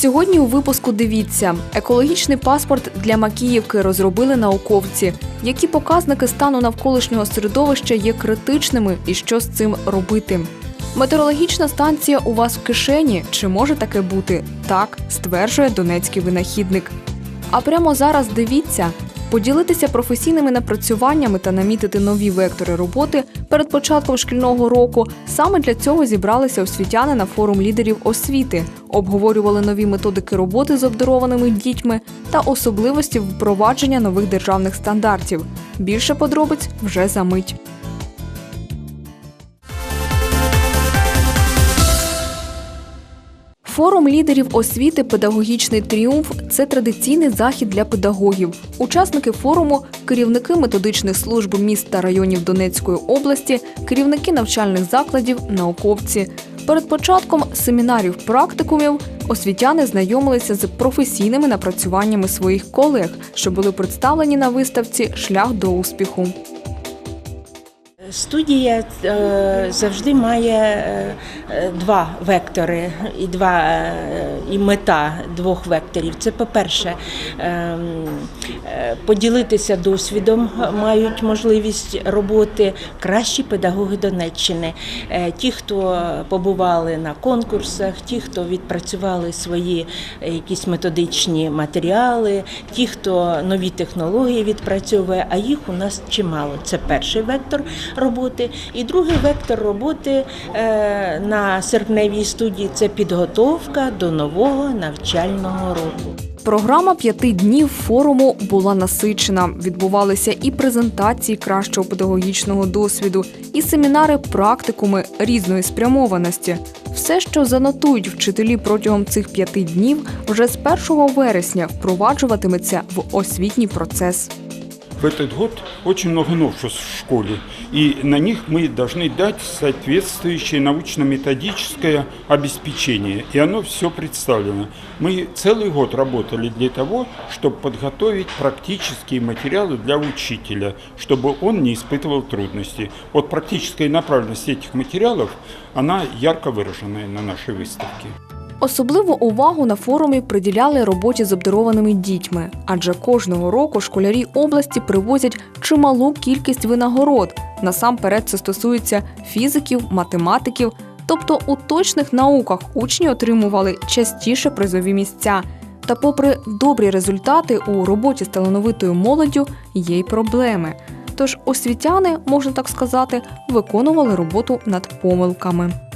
Сьогодні у випуску дивіться: екологічний паспорт для Макіївки розробили науковці. Які показники стану навколишнього середовища є критичними і що з цим робити? Метеорологічна станція у вас в кишені. Чи може таке бути? Так, стверджує донецький винахідник. А прямо зараз дивіться. Поділитися професійними напрацюваннями та намітити нові вектори роботи перед початком шкільного року. Саме для цього зібралися освітяни на форум лідерів освіти, обговорювали нові методики роботи з обдарованими дітьми та особливості впровадження нових державних стандартів. Більше подробиць вже за мить. Форум лідерів освіти Педагогічний тріумф це традиційний захід для педагогів. Учасники форуму керівники методичних служб міст та районів Донецької області, керівники навчальних закладів, науковці. Перед початком семінарів практикумів освітяни знайомилися з професійними напрацюваннями своїх колег, що були представлені на виставці Шлях до успіху. Студія е, завжди має е, два вектори і два е, і мета двох векторів. Це по-перше, е, е, поділитися досвідом, мають можливість роботи кращі педагоги Донеччини, Е, ті, хто побували на конкурсах, ті, хто відпрацювали свої е, якісь методичні матеріали, ті, хто нові технології відпрацьовує, а їх у нас чимало. Це перший вектор роботи. І другий вектор роботи е, на серпневій студії це підготовка до нового навчального року. Програма п'яти днів форуму була насичена. Відбувалися і презентації кращого педагогічного досвіду, і семінари, практикуми різної спрямованості. Все, що занотують вчителі протягом цих п'яти днів, вже з 1 вересня впроваджуватиметься в освітній процес В этот год очень много новшеств в школе, и на них мы должны дать соответствующее научно-методическое обеспечение, и оно все представлено. Мы целый год работали для того, чтобы подготовить практические материалы для учителя, чтобы он не испытывал трудностей. Вот практическая направленность этих материалов, она ярко выраженная на нашей выставке. Особливу увагу на форумі приділяли роботі з обдарованими дітьми, адже кожного року школярі області привозять чималу кількість винагород. Насамперед це стосується фізиків, математиків. Тобто у точних науках учні отримували частіше призові місця. Та, попри добрі результати у роботі з талановитою молоддю, є й проблеми. Тож освітяни, можна так сказати, виконували роботу над помилками.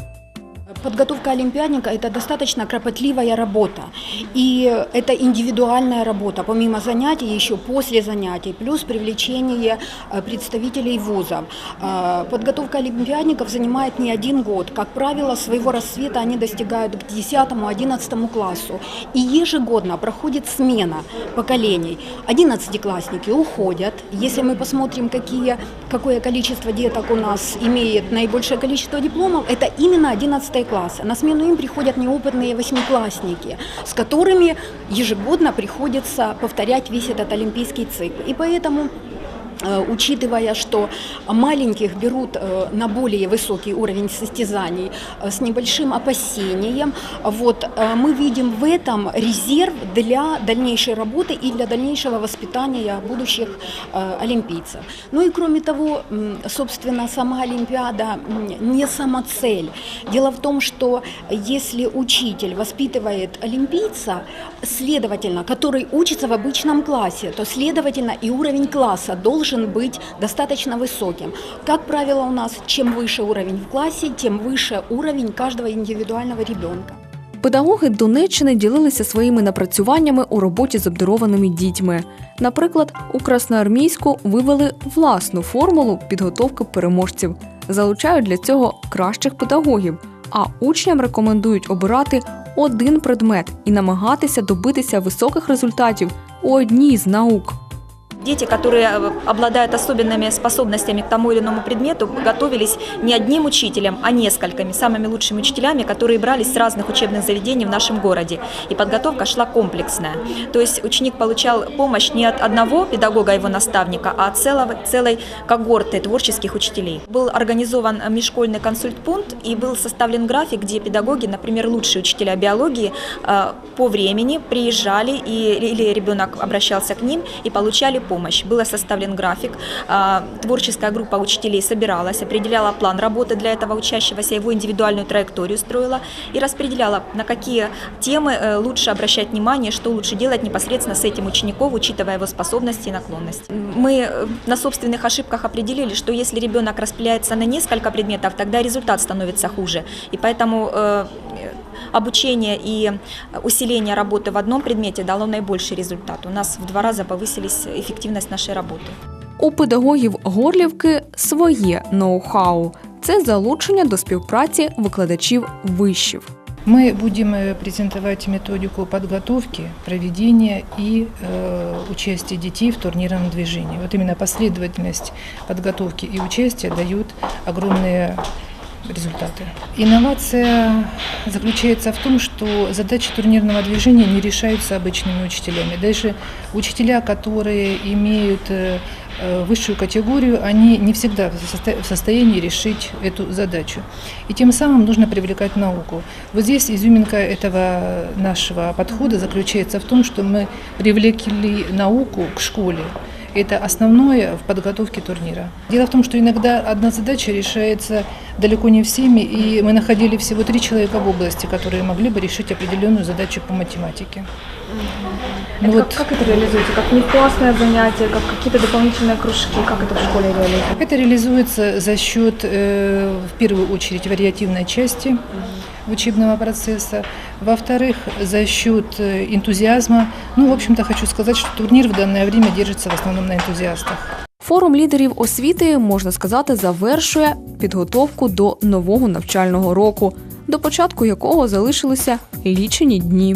Подготовка олимпиадника – это достаточно кропотливая работа. И это индивидуальная работа, помимо занятий, еще после занятий, плюс привлечение э, представителей вузов. Э, Подготовка олимпиадников занимает не один год. Как правило, своего рассвета они достигают к 10-11 классу. И ежегодно проходит смена поколений. 11-классники уходят. Если мы посмотрим, какие, какое количество деток у нас имеет наибольшее количество дипломов, это именно 11 класса. На смену им приходят неопытные восьмиклассники, с которыми ежегодно приходится повторять весь этот олимпийский цикл. И поэтому э, учитывая, что маленьких берут э, на более высокий уровень состязаний э, с небольшим опасением, вот, э, мы видим в этом резерв для дальнейшей работы и для дальнейшего воспитания будущих э, олимпийцев. Ну и кроме того, собственно, сама Олимпиада не сама цель. Дело в том, что если учитель воспитывает олимпийца, следовательно, который учится в обычном классе, то, следовательно, и уровень класса должен быть достаточно высоким. Как правило, у нас чем выше уровень в классе, тем выше уровень каждого индивидуального ребенка. Педагоги Донеччини ділилися своїми напрацюваннями у роботі з обдарованими дітьми. Наприклад, у Красноармійську вивели власну формулу підготовки переможців, залучають для цього кращих педагогів, а учням рекомендують обирати один предмет і намагатися добитися високих результатів у одній з наук. Дети, которые э, обладают особенными способностями к тому или иному предмету, готовились не одним учителем, а несколькими, самыми лучшими учителями, которые брались с разных учебных заведений в нашем городе. И подготовка шла комплексная. То есть ученик получал помощь не от одного педагога, его наставника, а от целого, целой когорты творческих учителей. Был организован межшкольный консультпункт и был составлен график, где педагоги, например, лучшие учителя биологии, э, по времени приезжали и, или ребенок обращался к ним и получали помощь. Был составлен график, а, творческая группа учителей собиралась, определяла план работы для этого учащегося, его индивидуальную траекторию строила и распределяла, на какие темы э, лучше обращать внимание, что лучше делать непосредственно с этим учеником, учитывая его способности и наклонности. Мы э, на собственных ошибках определили, что если ребенок распределяется на несколько предметов, тогда результат становится хуже. И поэтому э, обучение и усиление работы в одном предмете дало наибольший результат. У нас в два раза повысились эффективность нашей работы. У педагогів Горлівки своє ноу-хау. Це залучення до співпраці викладачів вишів. Мы будем э, презентовать методику подготовки, проведения и э, участия детей в турнирном движении. Вот именно последовательность подготовки и участия дают огромные результаты. Инновация заключается в том, что задачи турнирного движения не решаются обычными учителями. Даже учителя, которые имеют э, э, высшую категорию, они не всегда в состо- в состоянии решить эту задачу. И тем самым нужно привлекать науку. Вот здесь изюминка этого нашего подхода заключается в том, что мы привлекли науку к школе. Это основное в подготовке турнира. Дело в том, что иногда одна задача решается далеко не всеми, и мы находили всего три человека в области, которые могли бы решить определенную задачу по математике. Ну вот Как это реализуется? Как внеклассное занятие, как какие-то дополнительные кружки? Как это в школе реализуется? это реализуется за счет, э, в первую очередь, вариативной части учебного процесса. Во-вторых, за счет э, энтузиазма. Ну, в общем-то, хочу сказать, что турнир в данное время держится в основном на энтузиастах. Форум лідерів освіти, можна сказати, завершує підготовку до нового навчального року, до початку якого залишилися лічені дні.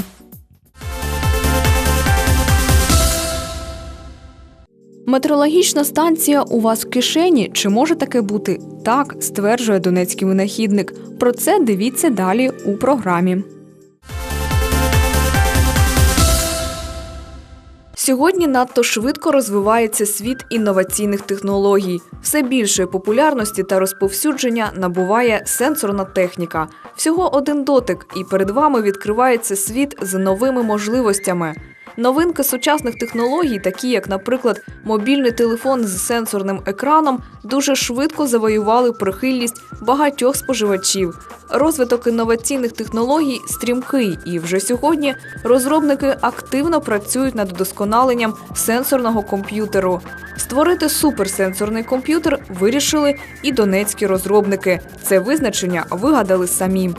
Метеорологічна станція у вас в кишені. Чи може таке бути? Так, стверджує донецький винахідник. Про це дивіться далі у програмі. Сьогодні надто швидко розвивається світ інноваційних технологій. Все більшої популярності та розповсюдження набуває сенсорна техніка. Всього один дотик, і перед вами відкривається світ з новими можливостями. Новинки сучасних технологій, такі як, наприклад, мобільний телефон з сенсорним екраном, дуже швидко завоювали прихильність багатьох споживачів. Розвиток інноваційних технологій стрімкий, і вже сьогодні розробники активно працюють над удосконаленням сенсорного комп'ютеру. Створити суперсенсорний комп'ютер вирішили і донецькі розробники. Це визначення вигадали самі.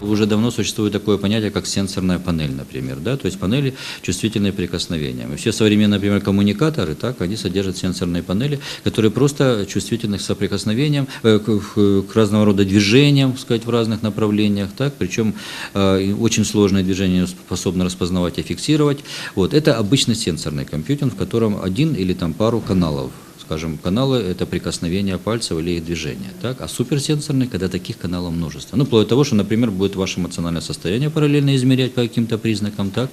Уже давно существует такое понятие, как сенсорная панель, например, да, то есть панели чувствительные прикосновения. И все современные, например, коммуникаторы, так, они содержат сенсорные панели, которые просто чувствительны к соприкосновениям, э, к, к- к разного рода движениям, сказать, в разных направлениях, так, причем э, очень сложные движения способны распознавать и фиксировать. Вот, это обычный сенсорный компьютер, в котором один или там пару каналов скажем, каналы – это прикосновение пальцев или их движения. Так? А суперсенсорный, когда таких каналов множество. Ну, вплоть до того, что, например, будет ваше эмоциональное состояние параллельно измерять по каким-то признакам, так?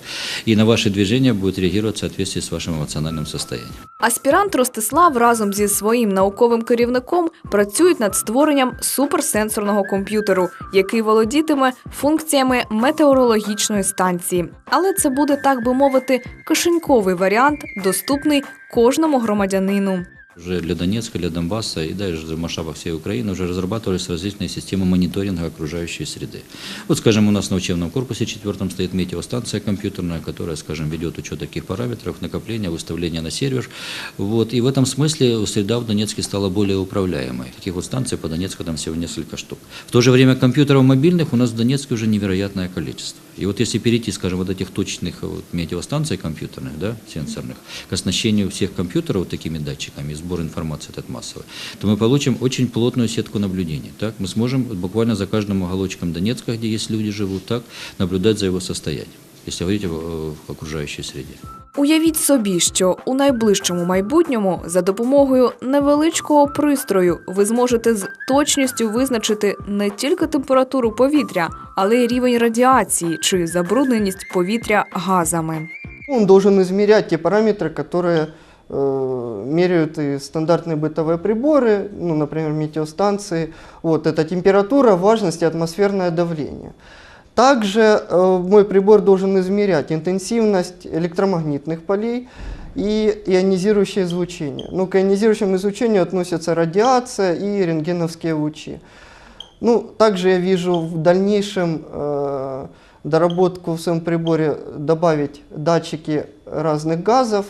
и на ваши движения будет реагировать в соответствии с вашим эмоциональным состоянием. Аспірант Ростислав разом зі своїм науковим керівником працюють над створенням суперсенсорного комп'ютеру, який володітиме функціями метеорологічної станції. Але це буде так би мовити кишеньковий варіант, доступний кожному громадянину. Уже для Донецка, для Донбасса и даже в масштабах всей Украины уже разрабатывались различные системы мониторинга окружающей среды. Вот, скажем, у нас на учебном корпусе четвертом стоит метеостанция компьютерная, которая, скажем, ведет учет таких параметров, накопления, выставления на сервер. Вот. И в этом смысле среда в Донецке стала более управляемой. Таких вот станций по Донецку там всего несколько штук. В то же время компьютеров мобильных у нас в Донецке уже невероятное количество. И вот если перейти, скажем, вот этих точных вот метеостанций компьютерных, да, сенсорных, к оснащению всех компьютеров вот такими датчиками, сбор информации этот массовый, то мы получим очень плотную сетку наблюдений. Так? Мы сможем буквально за каждым уголочком Донецка, где есть люди живут, так, наблюдать за его состоянием. если говорить о, о окружающей среде. Уявіть собі, що у найближчому майбутньому за допомогою невеличкого пристрою ви зможете з точністю визначити не тільки температуру повітря, але й рівень радіації чи забрудненість повітря газами. Он должен измерять те параметры, которые э, меряют и стандартные бытовые приборы, ну, например, метеостанции. Вот, это температура, влажность и атмосферное давление. Также э, мой прибор должен измерять интенсивность электромагнитных полей и ионизирующее излучение. Ну, к ионизирующему излучению относятся радиация и рентгеновские лучи. Ну, также я вижу в дальнейшем э, доработку в своем приборе добавить датчики разных газов.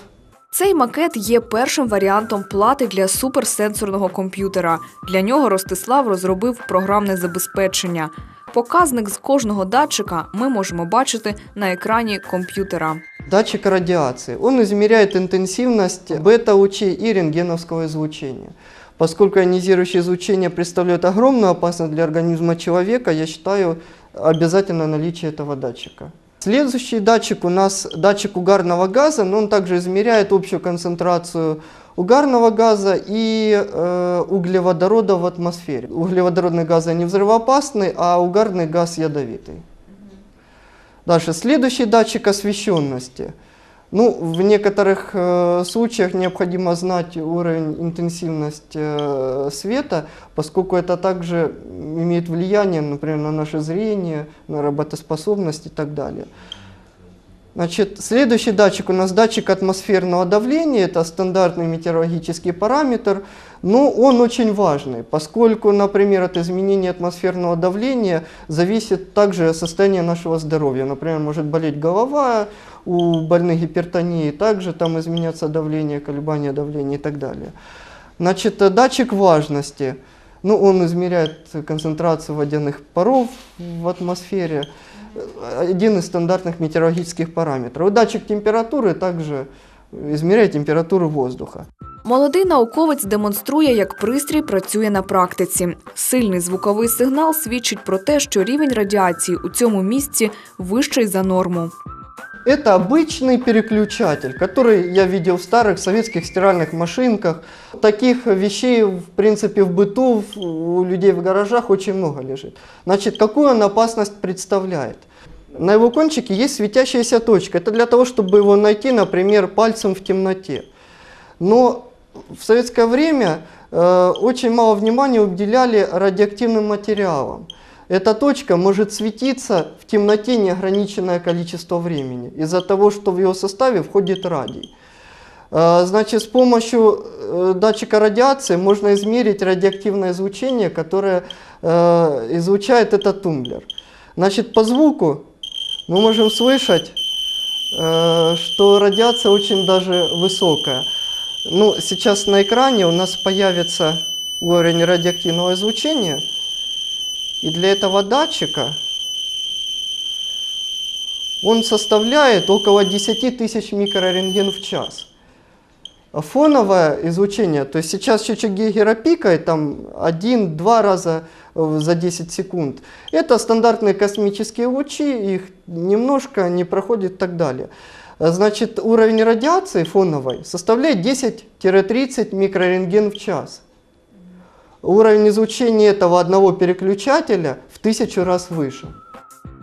Цей макет є першим варіантом плати для суперсенсорного комп'ютера. Для нього Ростислав розробив програмне забезпечення. Показник з кожного датчика ми можемо бачити на екрані комп'ютера. Датчик радиации. Он измеряет интенсивность бета-лучей и рентгеновского излучения. Поскольку ионизирующее излучение представляет огромную опасность для организма человека, я считаю обязательно наличие этого датчика. Следующий датчик у нас датчик угарного газа, но он также измеряет общую концентрацию угарного газа и э, углеводорода в атмосфере. Углеводородные газы не взрывоопасны, а угарный газ ядовитый. Дальше, следующий датчик освещенности. Ну, в некоторых э, случаях необходимо знать уровень интенсивности э, света, поскольку это также имеет влияние, например, на наше зрение, на работоспособность и так далее. Значит, следующий датчик у нас датчик атмосферного давления, это стандартный метеорологический параметр, но он очень важный, поскольку, например, от изменения атмосферного давления зависит также состояние нашего здоровья. Например, может болеть голова, у больных гипертонией также там изменяться давление, колебания давления и так далее. Значит, э, датчик влажности, ну, он измеряет концентрацию водяных паров в атмосфере, Э, один из стандартных метеорологических параметров. И датчик температуры также измеряет температуру воздуха. Молодий науковець демонструє, як пристрій працює на практиці. Сильний звуковий сигнал свідчить про те, що рівень радіації у цьому місці вищий за норму. Это обычный переключатель, который я видел в старых советских стиральных машинках. Таких вещей, в принципе, в быту у людей в гаражах очень много лежит. Значит, какую он опасность представляет? На его кончике есть светящаяся точка. Это для того, чтобы его найти, например, пальцем в темноте. Но в советское время э, очень мало внимания уделяли радиоактивным материалам. Эта точка может светиться в темноте неограниченное количество времени из-за того, что в его составе входит радий. Э, Значит, с помощью э, датчика радиации можно измерить радиоактивное излучение, которое э, излучает этот тумблер. Значит, по звуку мы можем слышать, э, что радиация очень даже высокая. Ну, сейчас на экране у нас появится уровень радиоактивного излучения. И для этого датчика он составляет около 10 тысяч микрорентген в час. Фоновое излучение, то есть сейчас счетчик Гейгера там 1-2 раза э, за 10 секунд. Это стандартные космические лучи, их немножко не проходит и так далее. Значит, уровень радиации фоновой составляет 10-30 микрорентген в час. Уровень излучения этого одного переключателя в тысячу раз выше.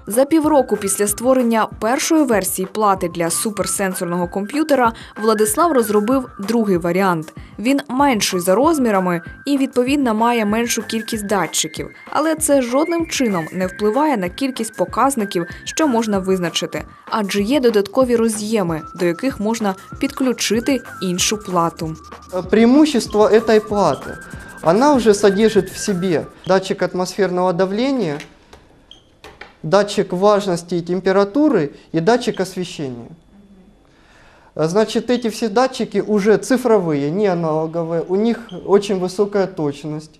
За півроку після створення першої версії плати для суперсенсорного комп'ютера Владислав розробив другий варіант. Він менший за розмірами і відповідно має меншу кількість датчиків, але це жодним чином не впливає на кількість показників, що можна визначити, адже є додаткові роз'єми, до яких можна підключити іншу плату. Э, Преимущество этой платы. Она уже содержит в себе датчик атмосферного давления, датчик влажности и температуры и датчик освещения. Значит, эти все датчики уже цифровые, не аналоговые, у них очень высокая точность.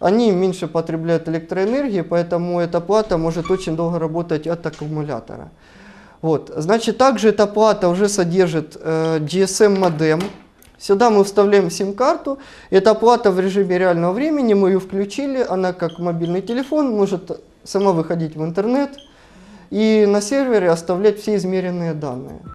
Они меньше потребляют электроэнергии, поэтому эта плата может очень долго работать от аккумулятора. Вот. Значит, также эта плата уже содержит э, GSM-модем. Сюда мы вставляем сим-карту. Эта плата в режиме реального времени, мы ее включили, она как мобильный телефон, может сама выходить в интернет и на сервере оставлять все измеренные данные.